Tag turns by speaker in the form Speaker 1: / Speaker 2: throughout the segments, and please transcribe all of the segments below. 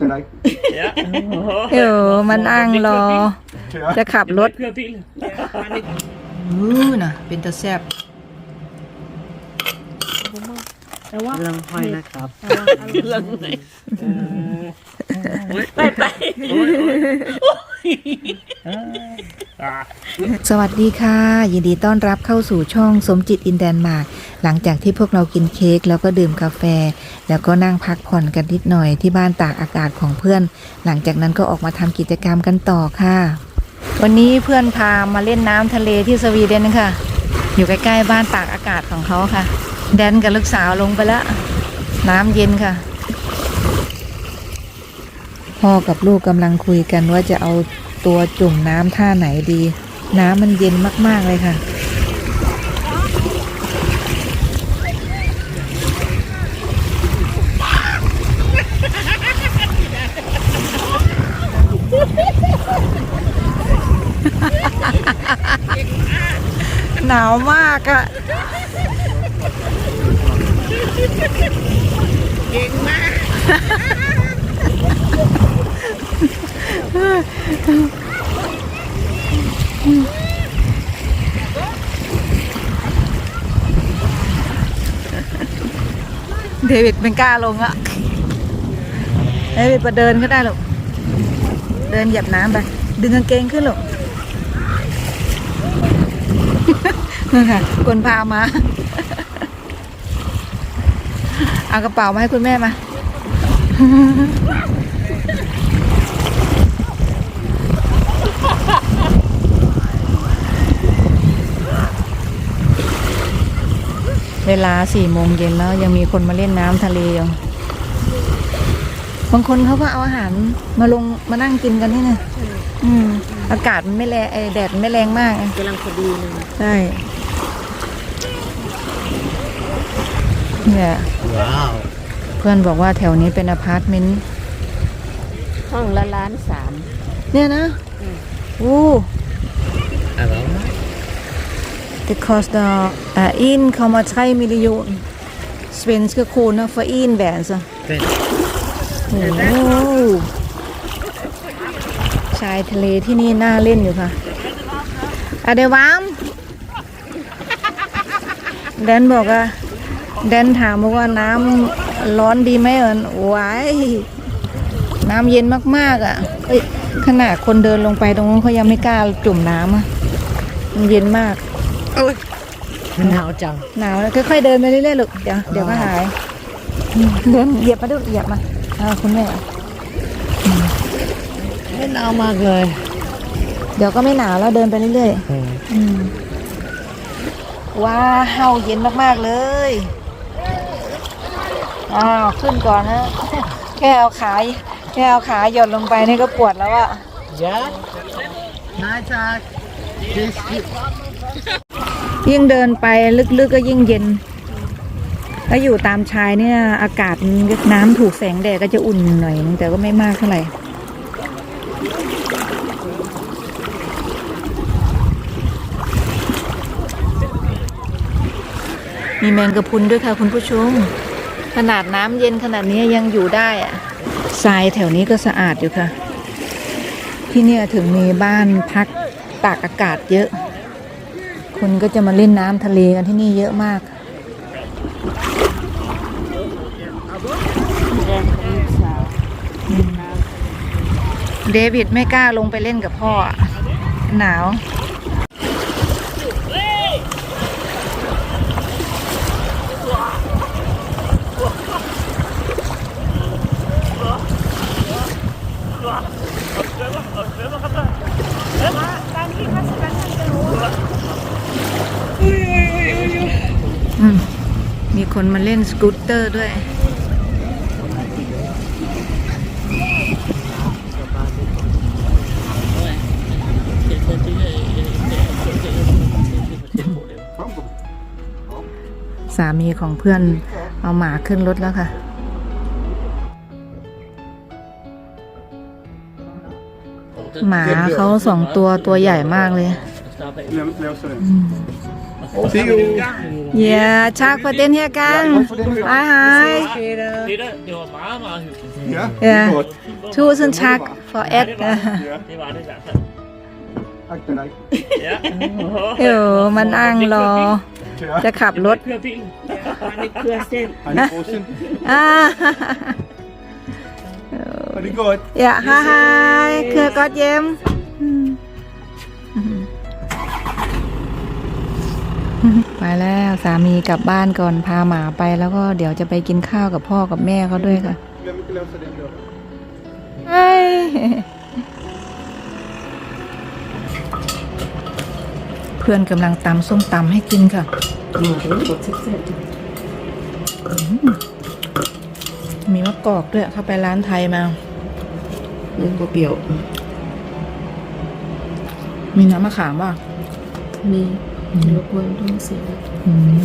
Speaker 1: hjälper dig.
Speaker 2: Ja.
Speaker 3: เออมันอ้างรอ จะขับรถ
Speaker 2: Kør bil.
Speaker 3: อู้น่ะ เป็นตะแซบ
Speaker 2: แต่ว่า
Speaker 4: เรื่องห้อยนะครับ
Speaker 2: เรื่ องไหนไปไป
Speaker 3: สวัสดีค่ะ ยินดีต้อนรับเข้าสู่ช่องสมจิตอินแดนมาร์กหลังจากที่พวกเรากินเค้กแล้วก็ดื่มกาแฟ แล้วก็นั่งพักผ่อนกันนิดหน่อยที่บ้านตากอากาศของเพื่อน หลังจากนั้นก็ออกมาทำกิจกรรมกันต่อค่ะ วันนี้เพื่อนพามาเล่นน้ำทะเลที่สวีเดนค่ะ อยู่ใกล้ๆบ้านตากอากาศของเขาค่ะ แดนกับลูกสาวลงไปแล้วน้ำเย็นค่ะพ่อกับลูกกำลังคุยกันว่าจะเอา ตัวจุ่มน้ำท่าไหนดี น้ำมันเย็นมาก ๆ เลยค่ะ หนาวมากอะ เดวิดเป็นกล้าลงอะเดวิดไปเดินก็ได้หรอกเดินหยับน้ำไป ดึงกางเกงขึ้นหรอกนั่นค่ะคนพามา เอากระเป๋ามาให้คุณแม่มา เวลาสี่โมงเย็นแล้วยังมีคนมาเล่นน้ำทะเลอยู่บางคนเขาก็เอาอาหารมาลงมานั่งกินกันที่นี่อืม อากาศมันไม่แรงไอแดดมันไม่แรงมากไง
Speaker 4: กำลังพอดีเลย
Speaker 3: ใช่เนี่ย
Speaker 4: ว้าว
Speaker 3: เพื่อนบอกว่าแถวนี้เป็นอพาร์ตเมนต์
Speaker 4: ห้องละล้านสาม
Speaker 3: เนี่ยนะ อู้
Speaker 4: อะไรนะ
Speaker 3: Det kostar uh, 1,3 miljon svenska kronor för enbärelse.
Speaker 4: เป็น
Speaker 3: โอ้โหชายทะเลที่นี่น่าเล่นอยู่ค่ะอะเดวามแดนบอกว่าแดนถามบอกว่าน้ำร้อนดีไหมเอิญวายน้ำเย็นมากๆอะเอ้ยขนาดคนเดินลงไปตรงนู้นเขายังไม่กล้าจุ่มน้ำอะมันเย็นมาก
Speaker 4: มันหนาวจัง
Speaker 3: หนาวแล้วค่อยๆเดินไปเรื่อยๆลูกเดี๋ยวเดี๋ยวก็หายเดินเหยียบมาดูเหยียบมาเอาคุณแม่
Speaker 4: ไม่หนาวมากเลย
Speaker 3: เดี๋ยวก็ไม่หนาวแล้วเดินไปเรื่อยๆอืมว้าวเย็นมากๆเลยอ้าวขึ้นก่อนนะแค่เอาขาแค่เอาขาหย่อนลงไปนี่ก็ปวดแล้วอะ
Speaker 4: ยะนา ยิ่
Speaker 3: งเดินไปลึกๆก็ยิ่งเย็นถ้าอยู่ตามชายเนี่ย อากาศน้ำถูกแสงแดดก็จะอุ่นหน่อยแต่ก็ไม่มากเท่าไหร่มีแมงกะพุนด้วยค่ะคุณผู้ชม ขนาดน้ำเย็นขนาดนี้ยังอยู่ได้อะทรายแถวนี้ก็สะอาดอยู่ค่ะ ที่เนี่ยถึงมีบ้านพักตากอากาศเยอะ คนก็จะมาเล่นน้ำทะเลกันที่นี่เยอะมากเดวิดไม่กล้าลงไปเล่นกับพ่อ หนาว อืม มีคนมาเล่น สกูตเตอร์ด้วย สามีของเพื่อนเอาหมาขึ้นรถแล้วค่ะหมาเขาสองตัวตัวใหญ่มากเลย
Speaker 1: See you.
Speaker 3: เย่ชักประเด็นเฮียกันไฮไฮ
Speaker 2: Det der, det var meget, meget hyggeligt.
Speaker 1: Ja?
Speaker 3: Ja.
Speaker 1: Godt.
Speaker 3: Tusind tak for at
Speaker 1: Ja.
Speaker 2: Det var det i hvert fald.
Speaker 1: Tak til dig.
Speaker 2: Ja.
Speaker 3: เออมานั่งรอ
Speaker 1: Ja.
Speaker 3: จะขับรถ
Speaker 2: Kør bilen. Han ikke kører selv.
Speaker 1: Har ni frossen?
Speaker 3: อ่า
Speaker 1: Har det godt?
Speaker 3: อย่าฮายฮายเครื ไปแล้วสามีกลับบ้านก่อนพาหมาไปแล้วก็เดี๋ยวจะไปกินข้าวกับพ่อกับแม่เขาด้วยค่ะ
Speaker 1: Glem ikke at lave sådan der.
Speaker 3: เฮ้ยเพื่อนกำลังตำส้มตำให้กินค่ะอืมมีมะกอกด้วยเข้าไปร้านไทยมา
Speaker 2: นึกว่าเปรี้ยว
Speaker 3: มีน้ำมะขามป่ะ
Speaker 2: มี รบกวนต้องเสีย
Speaker 3: อืม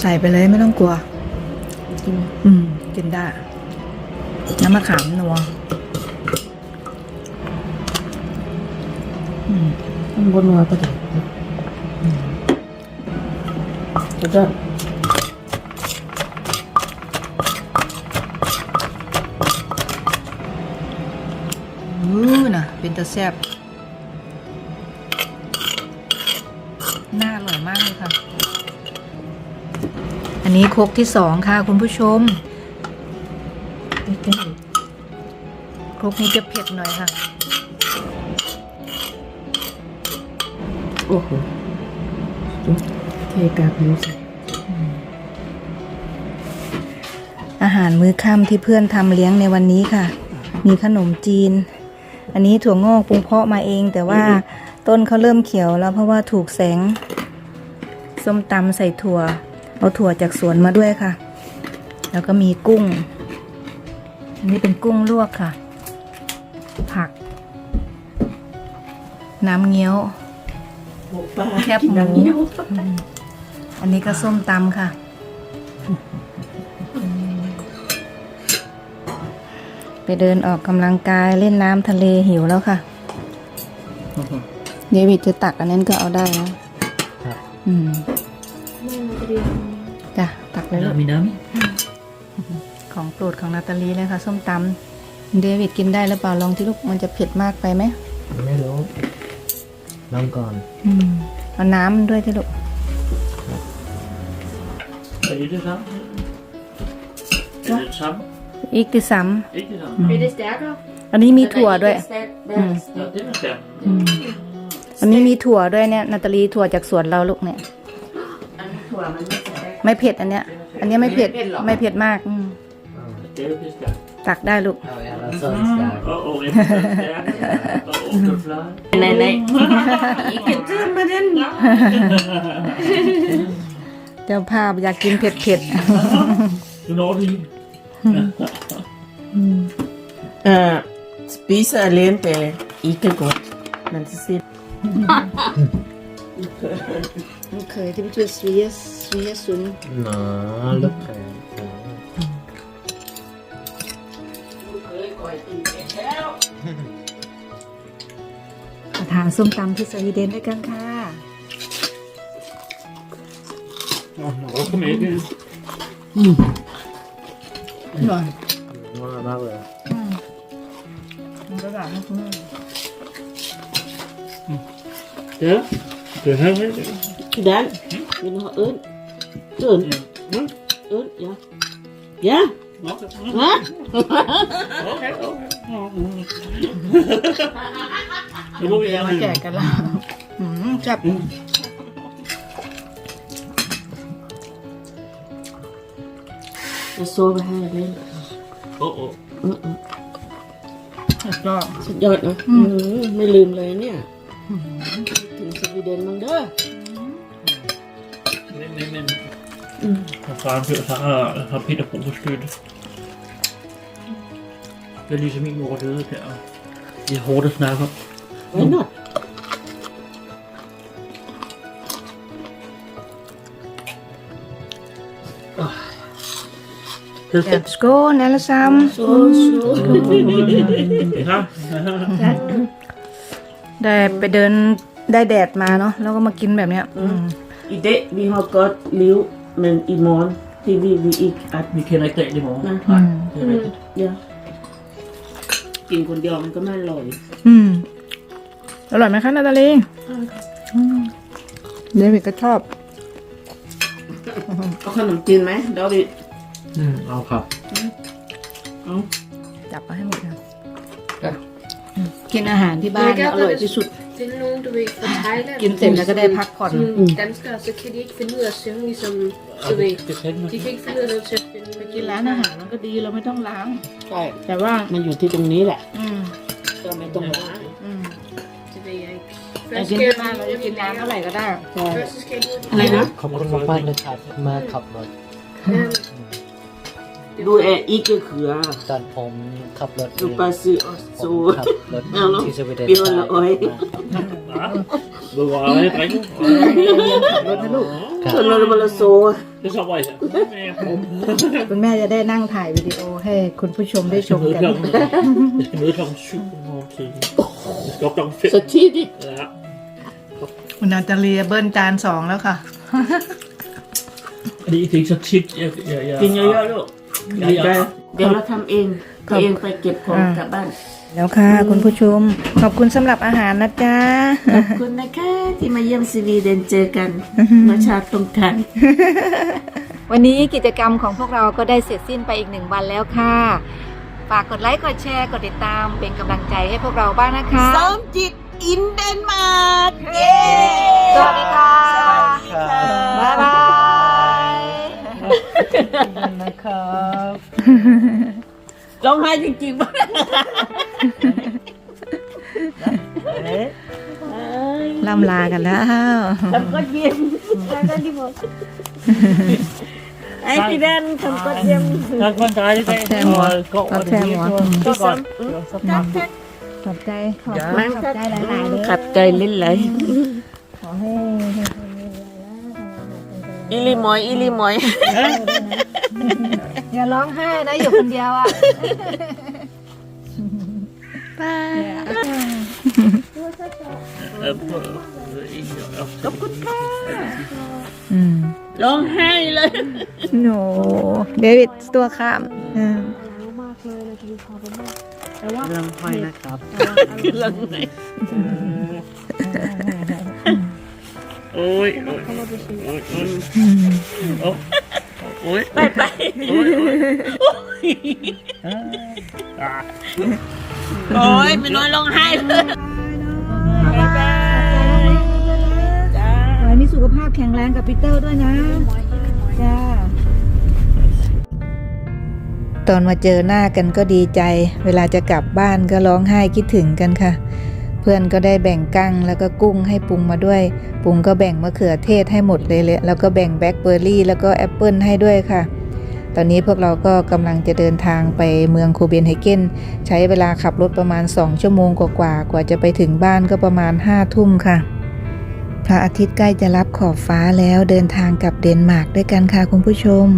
Speaker 3: ใส่ไปเลยไม่ต้องกลัว
Speaker 2: กิน
Speaker 3: อืม กินได้ น้ำมะขามนัวอืม
Speaker 2: มันบนนัวก็ได้สุดยอด
Speaker 3: อือน่ะเป็นตะแซบ น่าอร่อยมากเลยค่ะ อันนี้โคกที่สองค่ะคุณผู้ชม
Speaker 2: ใกล้
Speaker 3: ครกนี้จะเผ็ดหน่อยค่ะ
Speaker 2: ๆโอ้โหเทกากหมูใส่
Speaker 3: อาหารมื้อค่ำที่เพื่อนทำเลี้ยงในวันนี้ค่ะ มีขนมจีน อันนี้ถั่วงอกปรุงเพาะมาเองแต่ว่า ต้นเขาเริ่มเขียวแล้วเพราะว่าถูกแสง ส้มตำใส่ถั่ว เอาถั่วจากสวนมาด้วยค่ะ แล้วก็มีกุ้ง อันนี้เป็นกุ้งลวกค่ะ ผัก น้ำเงี้ยวแคบหมูอันนี้ก็ส้มตำค่ะ ไปเดินออกกำลังกายเล่นน้ำทะเลหิวแล้วค่ะ เดวิดจะตักอันนั้นก็เอาได้นะอืมจ้ะตักเลยลูก
Speaker 2: มีน้
Speaker 3: ของโปรดของนาตาลีเลยค่ะ ส้มตำเดวิดกินได้หรือเปล่าลองที่ลูกมันจะเผ็ดมากไปไหม
Speaker 4: ไม่รู้ลองก่อน
Speaker 3: อืมเอาน้ำมันด้วยที่ลูกำ
Speaker 2: ใส่ det samme. Er det det samme?
Speaker 3: อีกที่สาม
Speaker 2: Ikke det samme?
Speaker 5: Bliver det stærkere?
Speaker 3: อันนี้มีถั่วด้วย
Speaker 5: Stærk,
Speaker 3: Mm.
Speaker 5: mm.
Speaker 2: Ja, det er stærkt.
Speaker 3: อั นนี้มีถั่วด้วยเนี่ยนาตาลีถั่วจากสวนเราลูกเนี่ย
Speaker 5: Tror man ikke stærk.
Speaker 3: ไม่เผ็ดอันเนี้ย อันเนี้ยไม่เผ็ด
Speaker 5: ไม่เผ็ดหรอ
Speaker 3: ไม่เผ็ดมากอืม
Speaker 2: Det er jo det stærkt.
Speaker 3: ตักได้ลูก
Speaker 4: เอาแอร์ซอนสตาร์
Speaker 2: Åh, åh, jeg er stærkt. Åh, åh, det er fly.
Speaker 5: Nej, nej. Ikke tid med den.
Speaker 3: เจ้าภาพอยากกินเผ็ดเผ็ด
Speaker 2: Du når det lige.
Speaker 6: Uh, spise alene det er ikke godt. Men til sidst
Speaker 3: มันเคยที่มันชื่อสวีสสวีสุน
Speaker 4: หนอลูกแก
Speaker 3: มาทานส้มตำที่สวีเดนด้วยกันค่ะ
Speaker 2: Nå, nå, kom ikke.
Speaker 3: หน่อย
Speaker 4: ว่ามากเลย
Speaker 3: มันก็แบบ นี้คุณแม่
Speaker 2: Ja, det her er det.
Speaker 6: Dan, vil du have øl? Øl?
Speaker 2: Ja.
Speaker 6: Øl, ja. Ja,
Speaker 2: Nå,
Speaker 6: hva?
Speaker 2: okay, okay. Nu må vi
Speaker 3: เดี๋ยว
Speaker 2: have
Speaker 3: มาแจก
Speaker 2: en.
Speaker 3: กันละอืมจับ
Speaker 6: Jeg sover her i dag.
Speaker 2: Åh, åh.
Speaker 3: ก็
Speaker 6: สุดยอดนะอืมไม่ลืมเลยเนี่ย ถึงสวีเดนมั้งเด้อ
Speaker 2: Men, men, men. Hvor faren før, så har, har Peter brug for støtte. Det er ligesom min mor døde der. Det er hårdt at snakke om.
Speaker 6: Why not?
Speaker 3: Ja, skål alle sammen.
Speaker 2: Ja.
Speaker 3: ได้ไปเดินได้แดดมาเนาะแล้วก็มากินแบบเนี้ย อืม
Speaker 6: I dag, vi har godt liv, men i morgen, det vil vi ikke at
Speaker 2: Vi kender ikke dagen i morgen.
Speaker 6: Nej.
Speaker 2: Nej, det er rigtigt.
Speaker 6: Ja.
Speaker 5: กินคนเดียวมันก็ไม่อร่อย
Speaker 7: อืม อร่อยไหมคะนาตาลีอืมเดวิดก็ชอบ
Speaker 5: เอาขนมจีนไหมดอวิด
Speaker 2: อืมเอาครับ
Speaker 5: เอา
Speaker 7: จับมาให้หมดนะ กินอาหารที่บ้านอร่อยที่สุด
Speaker 8: finde nogen, du ved, fra Thailand.
Speaker 7: กินเสร็จแล้วก็ได้พักผ่อน
Speaker 8: Sådan danskere, så kan de ikke finde ud af at synge ligesom, du ved. De kan ikke finde ud af til at finde
Speaker 7: ไปกินร้านอาหารมันก็ดีเราไม่ต้องล้าง
Speaker 5: ใช่
Speaker 7: แต่ว่า
Speaker 5: มันอยู่ที่ตรงนี้แหละ
Speaker 7: อืม
Speaker 5: ก็ไม่ต้องล้าง
Speaker 7: อืม
Speaker 8: Det ved jeg ikke.
Speaker 7: แต่
Speaker 8: Først
Speaker 7: กิน
Speaker 8: skal
Speaker 7: ที่
Speaker 8: jeg
Speaker 7: บ้านเราจะกินน้ำเท่าไหร่ก็ได้
Speaker 5: ใช่
Speaker 8: Først så skal jeg ud
Speaker 5: อะไรนะ
Speaker 4: ขอบคุณมากๆนะครับมาขับรถ
Speaker 5: ดูแอร์อีกก็คือ
Speaker 4: ตอนผมขับรถ
Speaker 5: ดูปลาซิออส
Speaker 4: ผ
Speaker 5: ซู
Speaker 4: มขับรถ
Speaker 5: เอาเนอะ
Speaker 4: ที่สวีเดน
Speaker 5: เปรี้ยวละอ้อย
Speaker 2: Du var helt riktig.
Speaker 5: คนละบลโซ
Speaker 2: Det er så var jeg.
Speaker 7: คุณแม่จะได้นั่งถ่ายวิดีโอให้คุณผู้ชมได้ชม
Speaker 2: Møde
Speaker 7: กัน
Speaker 2: klokken, jeg skal møde klokken 7 i morgen tidlig. Jeg skal op klokken 5.
Speaker 5: สักทีดิ
Speaker 2: Ja.
Speaker 7: คุณนาตาลีเบิ้ลจานสองแล้วค่ะ
Speaker 2: Det, det er ikke så tit, jeg... jeg, jeg
Speaker 5: กินเยอะๆลูก
Speaker 2: Ja, ja.
Speaker 5: เดี๋ยวเราทำเองตัวเองไปเก็บของ
Speaker 3: อ่า
Speaker 5: กลับบ้าน
Speaker 3: แล้วค่ะ คุณผู้ชม ขอบคุณสำหรับอาหารนะจ๊ะ
Speaker 5: ขอบคุณนะคะที่มาเยี่ยมสวีเดนเจอกันเมื่อชาติตรงกัน
Speaker 3: วันนี้กิจกรรมของพวกเราก็ได้เสร็จสิ้นไปอีกหนึ่งวันแล้วค่ะฝากกดไลค์กดแชร์กดติดตามเป็นกำลังใจให้พวกเราบ้างนะคะ
Speaker 5: สมจิตอินเดนมาร์กเย้
Speaker 3: สวัสดีค่ะบ๊ายบาย
Speaker 4: นะครับ
Speaker 5: ร้องไห้จริงๆป่ะ
Speaker 3: ล่ำลากันแล้ว
Speaker 5: ทำก็ยิ้มแล้วก็ดีหมดไอ้พี่แดนทำก็ยิ้ม
Speaker 2: Tak for en dejlig dag.
Speaker 3: Optag mor.
Speaker 2: Og går og
Speaker 3: Optag
Speaker 2: det
Speaker 3: mor.
Speaker 2: hele. Det er godt.
Speaker 3: ขอบใจขอบ
Speaker 5: มัน
Speaker 3: ขอบใจหลายๆเลย
Speaker 5: ขัดใจลิ้นไหล
Speaker 3: ขอให้
Speaker 5: อีลิมอยอีลิมอย
Speaker 3: อย่าร้องไห้นะอยู่คนเดียวอะอืม
Speaker 5: ร้องไห้เลย
Speaker 3: โนเดวิดตัวข้ามอืม
Speaker 4: ลำไส้นะครับ
Speaker 5: ร้องไห้
Speaker 2: Oj, oj, oj, oj. Åh. Oj.
Speaker 5: ไปไป
Speaker 2: Ah.
Speaker 5: โอ้ยไม่น้อยร้องไห้เลย
Speaker 3: ขอให้มีสุขภาพแข็งแรงกับปีเตอร์ด้วยนะจ้าตอนมาเจอหน้ากันก็ดีใจ เวลาจะกลับบ้านก็ร้องไห้คิดถึงกันค่ะ เพื่อนก็ได้แบ่งกั้งแล้วก็กุ้งให้ปรุงมาด้วยปรุงก็แบ่งมะเขือเทศให้หมดเลยเลยแล้วก็แบ่งแบล็คเบอร์รี่แล้วก็แอปเปิลให้ด้วยค่ะ ตอนนี้พวกเราก็กำลังจะเดินทางไปเมืองโคเบนไฮเกนใช้เวลาขับรถประมาณ 2 ชั่วโมงกว่าๆกว่าจะไปถึงบ้านก็ประมาณ5ทุ่มค่ะ พระอาทิตย์ใกล้จะรับขอบฟ้าแล้วเดินทางกลับเดนมาร์กด้วยกันค่ะคุณผู้ชม